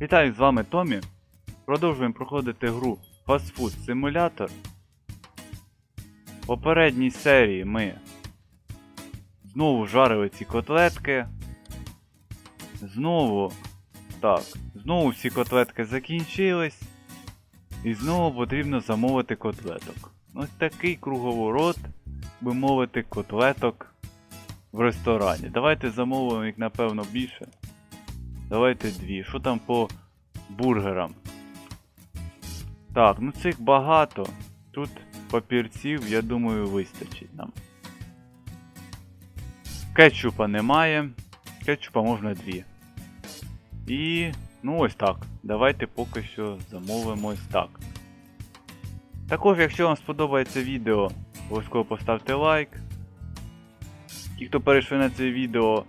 Вітаю, з вами Томі. Продовжуємо проходити гру Fast Food Simulator. В попередній серії ми знову жарили ці котлетки. Знову. Так, знову всі котлетки закінчились. І знову потрібно замовити котлеток. Ось такий круговорот, би мовити, котлеток в ресторані. Давайте замовимо їх, напевно, більше. Давайте дві. Що там по бургерам? Так, ну цих багато. Тут папірців, я думаю, вистачить нам. Кетчупа немає. Кетчупа можна дві. І. Ну ось так. Давайте поки що замовимо ось так. Також, якщо вам сподобається відео, обов'язково поставте лайк. Ті, хто перейшли на це відео,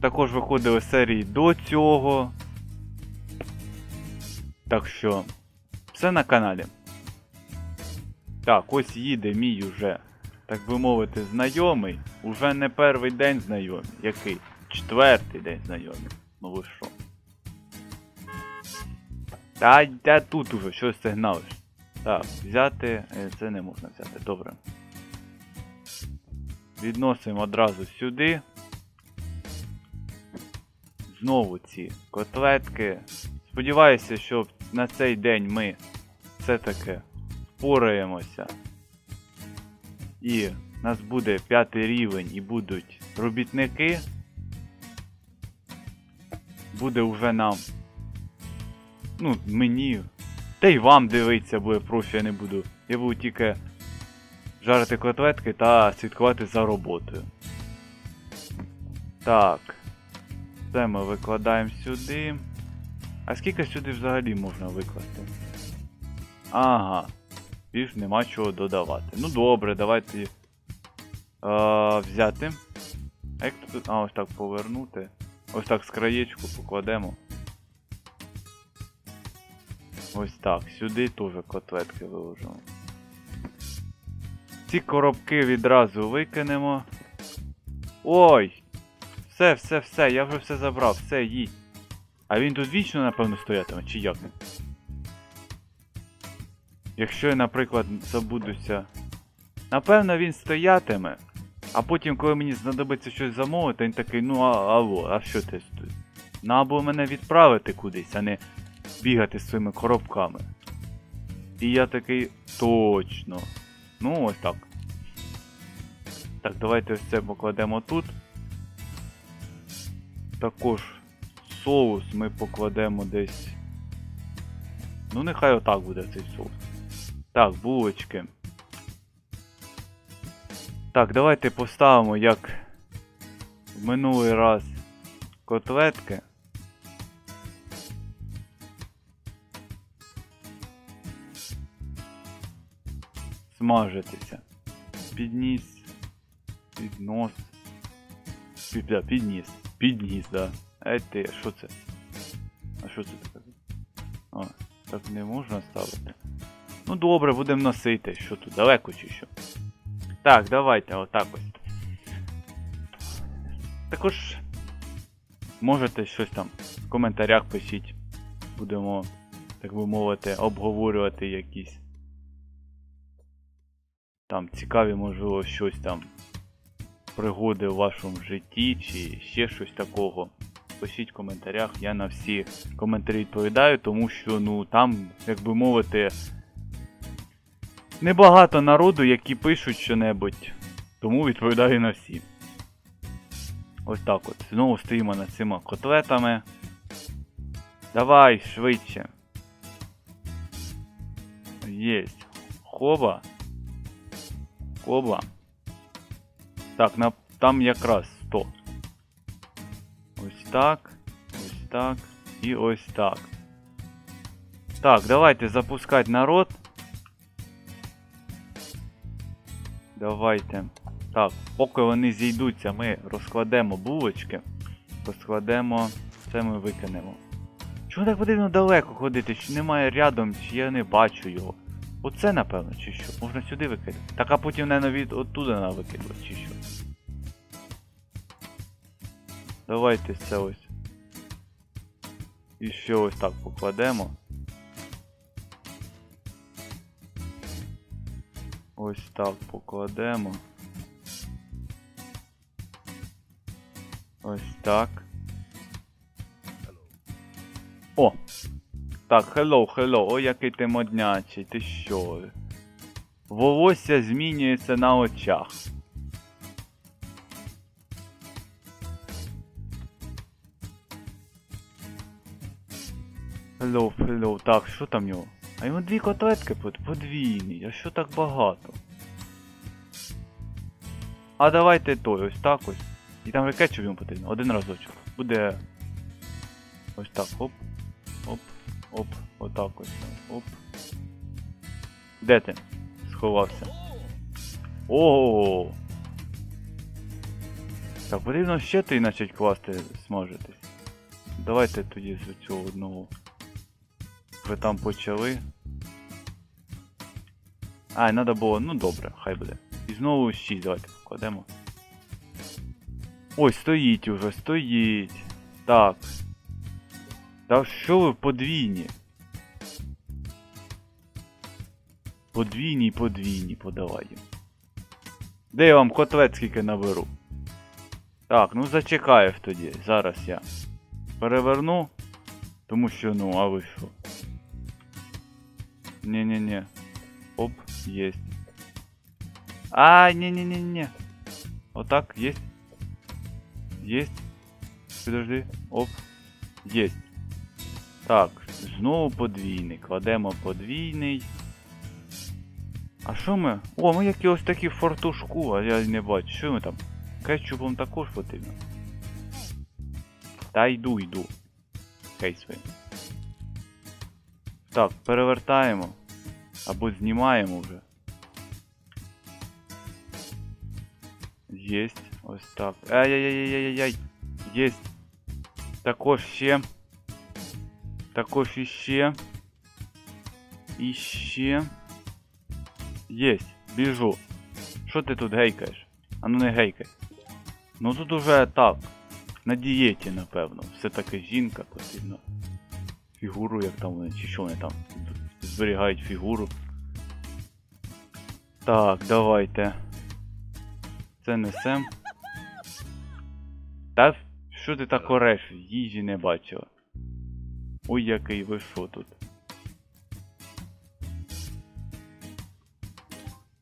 також виходили серії до цього. Так що, все на каналі. Так, ось їде мій уже, так би мовити, знайомий. Уже не перший день знайомий. Який? Четвертий день знайомий. Ну ви що? Та де тут уже, щось сигналиш. Так, взяти. е, Це не можна взяти, добре. Відносимо одразу сюди. Знову ці котлетки. Сподіваюся, що на цей день ми все-таки впораємося. І в нас буде п'ятий рівень і будуть робітники. Буде вже нам. Ну, мені. Та й вам дивитися буде проще, я не буду. Я буду тільки жарити котлетки та слідкувати за роботою. Так. Це ми викладаємо сюди. А скільки сюди взагалі можна викласти? Ага. Більш нема чого додавати. Ну добре, давайте е, взяти. А як тут. А, ось так повернути. Ось так з краєчку покладемо. Ось так, сюди теж котлетки виложимо. Ці коробки відразу викинемо. Ой! Все, все, все, я вже все забрав, все, їдь. А він тут вічно, напевно, стоятиме, чи як? Якщо я, наприклад, забудуся. Напевно, він стоятиме. А потім, коли мені знадобиться щось замовити, він такий, ну а, алло, а що ти тут? Ну або мене відправити кудись, а не бігати з своїми коробками. І я такий точно. Ну, ось так. Так, давайте ось це покладемо тут. Також соус ми покладемо десь. Ну, нехай отак буде цей соус. Так, булочки. Так, давайте поставимо як в минулий раз котлетки. Смажитися. Підніс. Піднос. Підніс. Підніс, да. Ей ти, що це? А що це таке? А, так не можна ставити. Ну добре, будемо носити. Що тут, далеко чи що? Так, давайте, отак ось. Також можете щось там в коментарях пишіть. Будемо, так би мовити, обговорювати якісь. Там цікаві, можливо, щось там пригоди в вашому житті чи ще щось такого. Пишіть в коментарях, я на всі коментарі відповідаю, тому що ну там, як би мовити, небагато народу, які пишуть що-небудь. Тому відповідаю на всі. Ось так от. Знову стоїмо над цими котлетами. Давай, швидше. Єсть. Хоба. Хоба. Так, на, там якраз 100. Ось так. Ось так. І ось так. Так, давайте запускати народ. Давайте. Так, поки вони зійдуться, ми розкладемо булочки. Розкладемо. Це ми викинемо. Чому так потрібно далеко ходити? Чи немає рядом, чи я не бачу його? Оце напевно, чи що? Можна сюди викидати. Так а потім, не від оттуда на викидувати, чи що? Давайте це ось. І ще ось так покладемо. Ось так покладемо. Ось так. О! Так, hello, hello. О, який ти моднячий, ти що? Волосся змінюється на очах. Hello, hello. Так, що там в нього? А йому дві котлетки подвійні, а що так багато? А давайте той, ось так ось. І там кетчуп йому потрібно. Один разочок. Буде. Ось так, оп. Оп, отак ось. Оп. Де ти? Сховався. О. Так, потрібно ще ти почать класти смажитись. Давайте тоді з цього одного. Ви там почали. А, треба було, ну добре, хай буде. І знову 6, давайте покладемо. Ой, стоїть уже, стоїть. Так. Та що ви подвійні? Подвійні, подвійні подавай. Де я вам котлет скільки наберу? Так, ну зачекаєш тоді. Зараз я переверну. Тому що, ну, а ви що? Не-не-не. Оп, есть. А, не-не-не-не. Вот так, есть. Есть. Подожди. Оп. Есть. Так, знову подвійний. Кладемо подвійний. А що ми? О, ми якісь такі фортушку, а я не бачу. Що ми там? Кетчупом також потрібно. Та йду, йду. Хей свій. Так, перевертаємо. Або знімаємо вже. Єсть. Ось так. Ай-яй-яй-яй-яй-яй. Єсть. Також ще. Також іще. Іще. Єсть. Біжу. Що ти тут гейкаєш? А ну не гейкай. Ну тут уже так. На дієті, напевно. Все-таки жінка потрібно. Фігуру, як там вони, чи що вони там зберігають фігуру. Так, давайте. Це несем. Та що ти так ореш? Їжі не бачила. Ой, який ви що тут.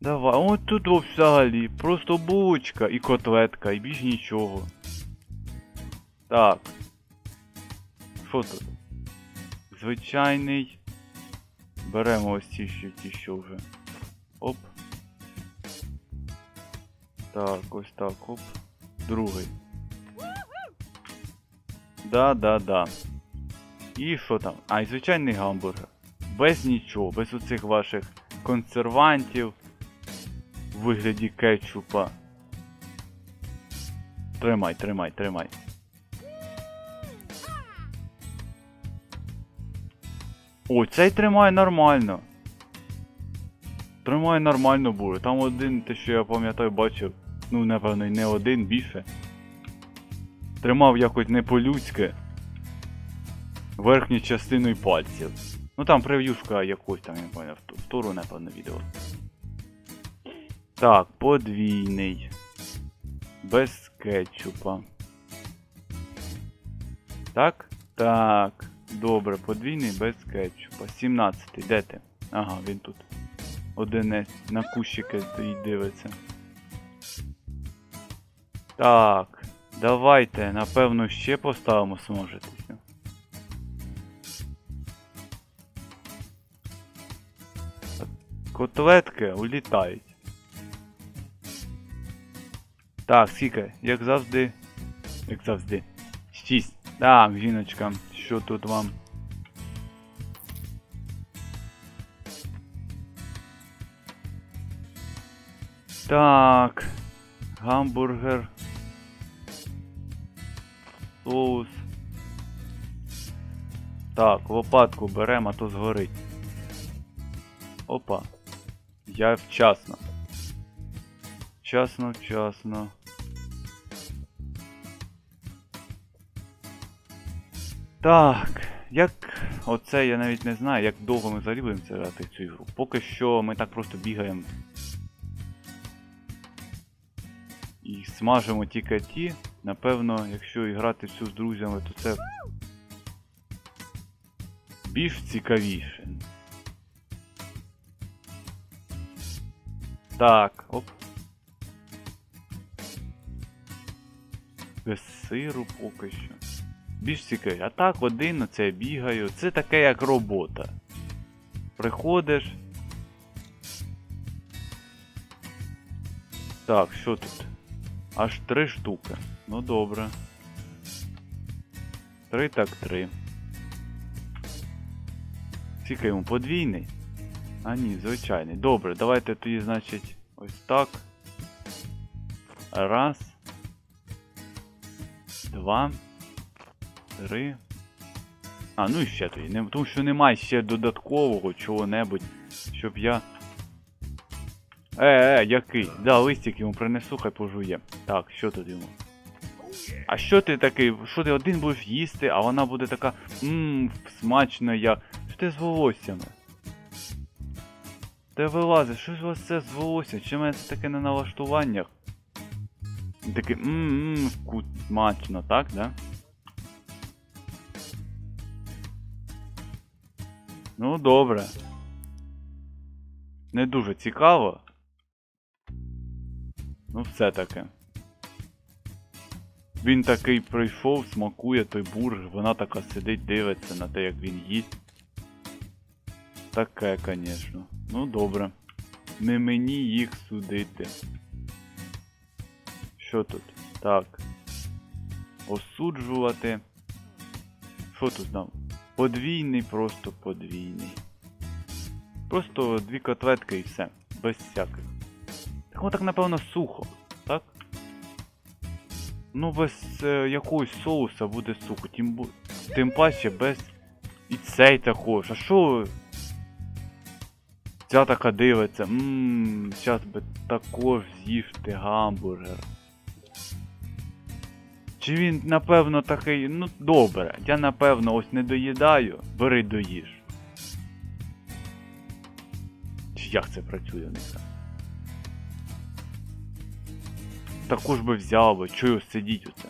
Давай, от тут взагалі. Просто булочка і котлетка, і більш нічого. Так. Що тут? Звичайний. Беремо ось ці що ті, що вже. Оп. Так, ось так, оп. Другий. Да, да, да. І що там? А, і звичайний гамбургер. Без нічого, без оцих ваших консервантів в вигляді кетчупа. Тримай, тримай, тримай. О, цей тримає нормально. Тримає нормально буде. Там один, те, що я пам'ятаю, бачив. Ну, напевно, і не один більше. Тримав якось не по-людськи. Верхню частиною пальців. Ну там прев'юшка якось там, я не пам'ятаю, в туру, напевно, відео. Так, подвійний. Без кетчупа. Так? Так. Добре, подвійний без кетчупа. 17. Де ти? Ага, він тут. Одинець. На кущики стоїть дивиться. Так. Давайте, напевно, ще поставимо смажитися. Котлетки улітають. Так, скільки, як завжди. Як завжди. 6. Так, жіночка, що тут вам? Так. Гамбургер. Соус. Так, лопатку беремо, а то згорить. Опа. Я вчасно. Вчасно, вчасно. Так, як оце я навіть не знаю, як довго ми взагалі будемо грати цю ігру. Поки що ми так просто бігаємо. І смажимо ті. Напевно, якщо і грати всю з друзями, то це більш цікавіше. Так, оп. Без сиру поки що. Більш цікаві. А так один оце я бігаю. Це таке як робота. Приходиш. Так, що тут? Аж три штуки. Ну добре. Три так три. Цікаємо, подвійний? А ні, звичайний. Добре, давайте тоді, значить, ось так. Раз. Два. Три. А, ну і ще тоді. Не, тому що немає ще додаткового чого-небудь, щоб я. Е, е, який? Да, листик йому принесу, хай пожує. Так, що тут йому? А що ти такий? Що ти один будеш їсти, а вона буде така. Ммм, смачно я. Що ти з волоссями? Ти вилазиш, що ж у вас це з волоссям? Чи мене це таке на налаштуваннях? Такий ммм, вкус смачно, так, да? Ну, добре. Не дуже цікаво. Ну, все таки. Він такий прийшов, смакує той бургер, вона така сидить, дивиться на те, як він їсть. Таке, звісно. Ну добре. Не мені їх судити. Що тут? Так. Осуджувати. Що тут нам? Подвійний, просто подвійний. Просто дві котлетки і все. Без всяких. Так воно так, напевно, сухо, так? Ну, без е, якогось соуса буде сухо. Тим, тим паче без. І цей також. А що? Ця така дивиться. Ммм, зараз би також з'їсти гамбургер. Чи він, напевно, такий, ну добре, я напевно ось не доїдаю, бери доїж. Чи як це працює у них? там? Також би взяв би, чую сидіть оце.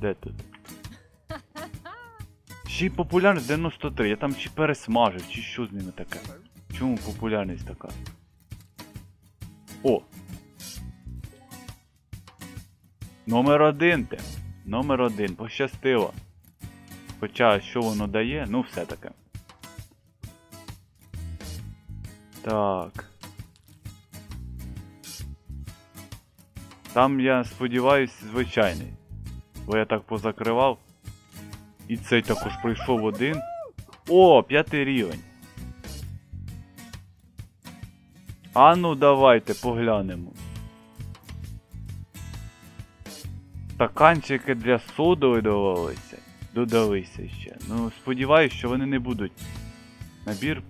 Де тут? Й популярність 93, я там чи пересмажив, чи що з ними таке. Чому популярність така? О! Номер один ти. Номер один, пощастило. Хоча що воно дає, ну все таке. Так. Там я сподіваюся звичайний. Бо я так позакривав. І цей також прийшов один. О, п'ятий рівень. А ну давайте поглянемо. Стаканчики для соду додавалися. Додалися ще. Ну, сподіваюсь, що вони не будуть. Набір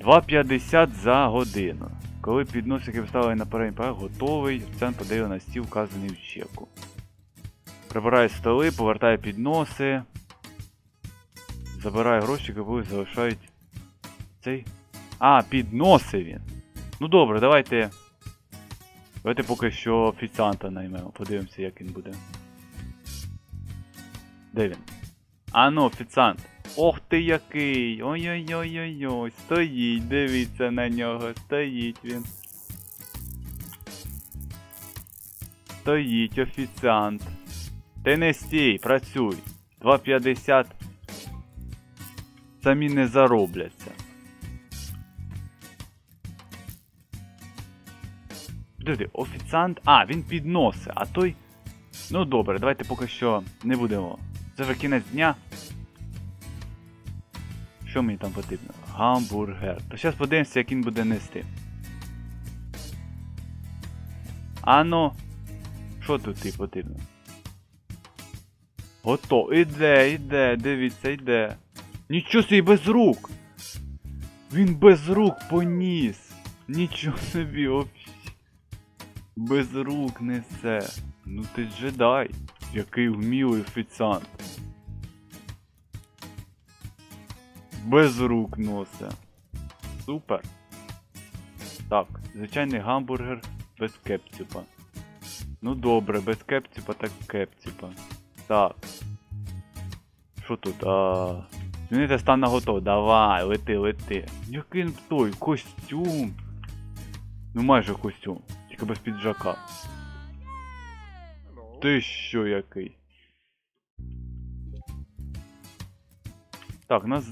2,50 за годину. Коли підносики вставили на передній план, готовий, офіціант подає на стіл вказаний в чеку. Прибирає столи, повертає підноси. Забирає гроші, які залишають цей. А, підноси він. Ну добре, давайте. Давайте поки що офіціанта наймемо. Подивимося, як він буде. Де він? А ну, офіціант. Ох ти який! Ой-ой-ой-ой-ой. Стоїть, дивіться на нього, стоїть він. Стоїть офіціант. Ти не стій, працюй. 2,50 самі не заробляться. Диви, офіціант. А, він підносить, а той. Ну добре, давайте поки що не будемо. Це вже кінець дня. Що мені там потрібно? Гамбургер. То зараз подивимося, як він буде нести. Ано. Що тут і потрібно? Готово. Іде, іде, дивіться, йде. Нічого собі без рук! Він без рук поніс! Нічого собі, взагалі. Без рук несе. Ну ти джедай, який вмілий офіціант. Без рук носе. Супер. Так, звичайний гамбургер без кепціпа. Ну добре, без кепціпа, так кепціпа. Так. Що тут? А... Змінити стан на готов. Давай, лети, лети. Який той? Костюм. Ну майже костюм. Тільки без піджака. Ти що який? Так, у нас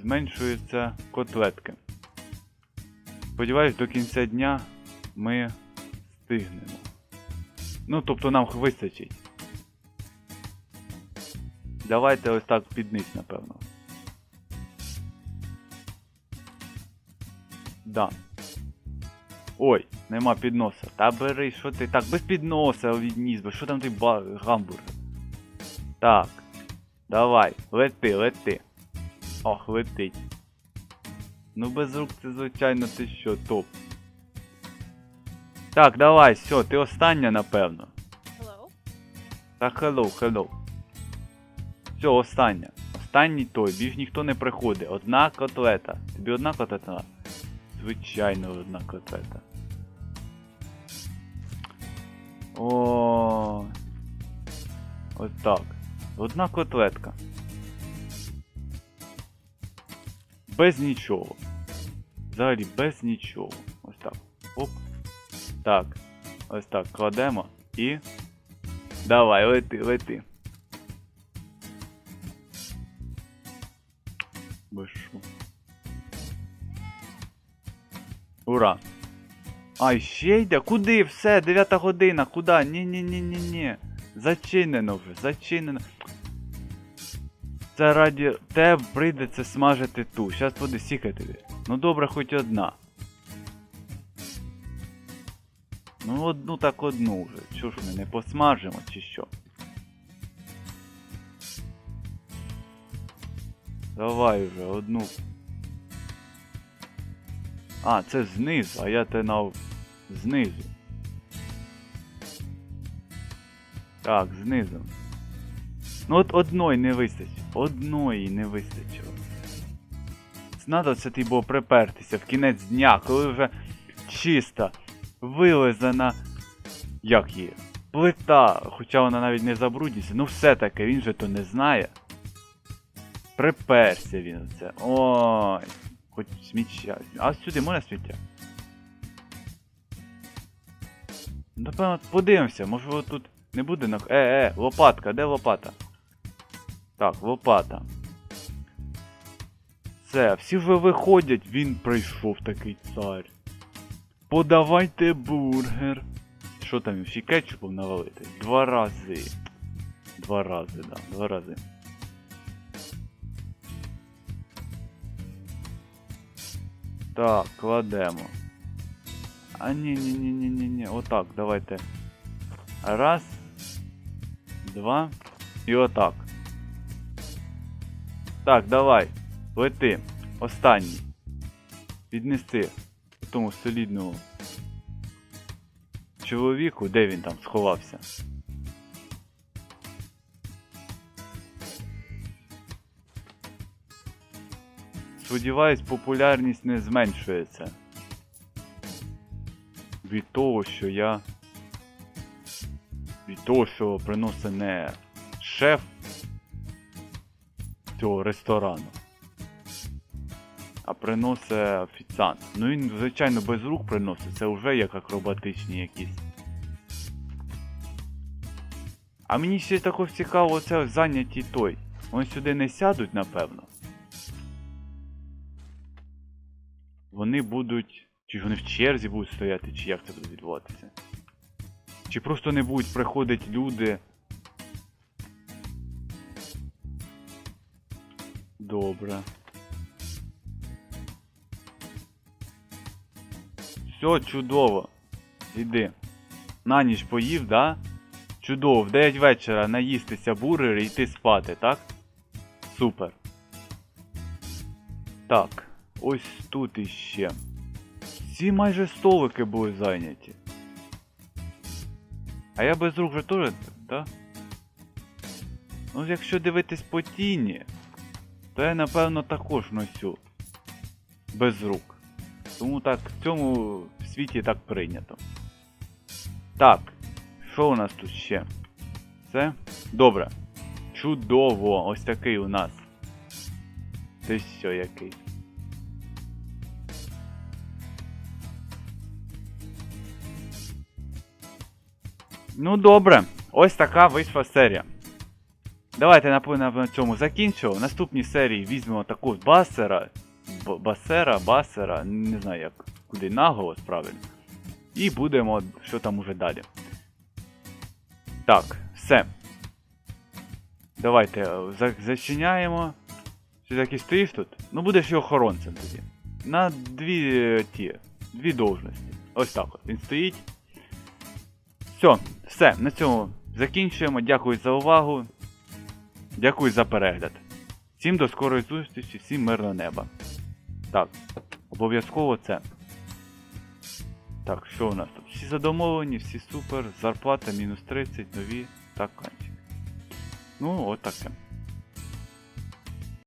зменшуються котлетки. Сподіваюсь, до кінця дня ми встигнемо. Ну, тобто нам вистачить. Давайте ось так під низ, напевно. Да. Ой, нема підноса. Та бери, що ти так, без підноса відніс би, що там ти ба... гамбургер? Так. Давай, лети, лети. Ох, летить. Ну без рук це звичайно ти що, топ. Так, давай, все, ти остання, напевно. Hello? Та hello, hello. Все, остання. Останній той, більш ніхто не приходить. Одна котлета. Тобі одна котлета? Звичайно, одна котлета. О. Ось так. Одна котлетка. Без нічого. Взагалі без нічого. Ось так. Оп. Так. Ось так. Кладемо і. Давай, лети, лети. Ура! Ай, ще йде? Куди? Все, 9 година, куди? Ні-ні-ні-ні-ні. Зачинено вже, зачинено. Це раді тебе прийдеться смажити ту. Щас буде сіка тобі. Ну добре, хоч одна. Ну одну так одну вже. Чого ж ми не посмажимо чи що? Давай вже одну. А, це знизу, а я те на знизу. Так, знизу. Ну от одної не вистачить. Одної не вистачило. Надо це ти було припертися в кінець дня, коли вже чиста, вилизана. Як її? Плита, хоча вона навіть не забрудниться, ну все-таки він же то не знає. Приперся він це. Ой. Хоч сміття. А сюди можна сміття? Напевно, подивимося, може тут не буде на. Е, е, лопатка, де лопата? Так, лопата. Все, всі вже виходять, він прийшов такий цар. Подавайте бургер. Що там, ще кетчупом навалити? Два рази. Два рази, да, два рази. Так, кладемо. А ні, ні, ні, ні, ні, ні. Отак, давайте. Раз. Два. І отак. Так, давай. Лети. Останній. Віднести тому солідному чоловіку, де він там сховався. Сподіваюсь, популярність не зменшується. Від того, що я. Від того, що приносить не шеф цього ресторану. А приносить офіціант. Ну він, звичайно, без рук приносить, це вже як акробатичні якісь. А мені ще також цікаво, це зайняті той. Вони сюди не сядуть, напевно. Вони будуть. Чи ж вони в черзі будуть стояти, чи як це буде відбуватися? Чи просто не будуть приходити люди. Добре. Все чудово. Іди. На ніч поїв, да? Чудово, в 9 вечора наїстися бургер і йти спати, так? Супер. Так, ось тут іще. Всі майже столики були зайняті. А я без рук вже теж, да? Ну, якщо дивитись по тіні, то я напевно також носю. Без рук. Тому так в цьому світі так прийнято. Так, що у нас тут ще? Все? Добре. Чудово! Ось такий у нас. Ти що який? Ну добре, ось така вийшла серія. Давайте напевно на цьому закінчу. В наступній серії візьмемо таку басера. Басера, басера, не знаю як куди наголос правильно. І будемо, що там уже далі. Так, все. Давайте е, зачиняємо. Ти таки стоїш тут? Ну будеш і охоронцем тоді. На дві е, ті, дві должності. Ось так от. Він стоїть. Все, все, на цьому закінчуємо. Дякую за увагу. Дякую за перегляд. Всім до скорої зустрічі, всім мирного неба. Так, обов'язково це. Так, що у нас тут? Всі задомовлені, всі супер, зарплата мінус 30, нові, так, кончик. Ну, от таке.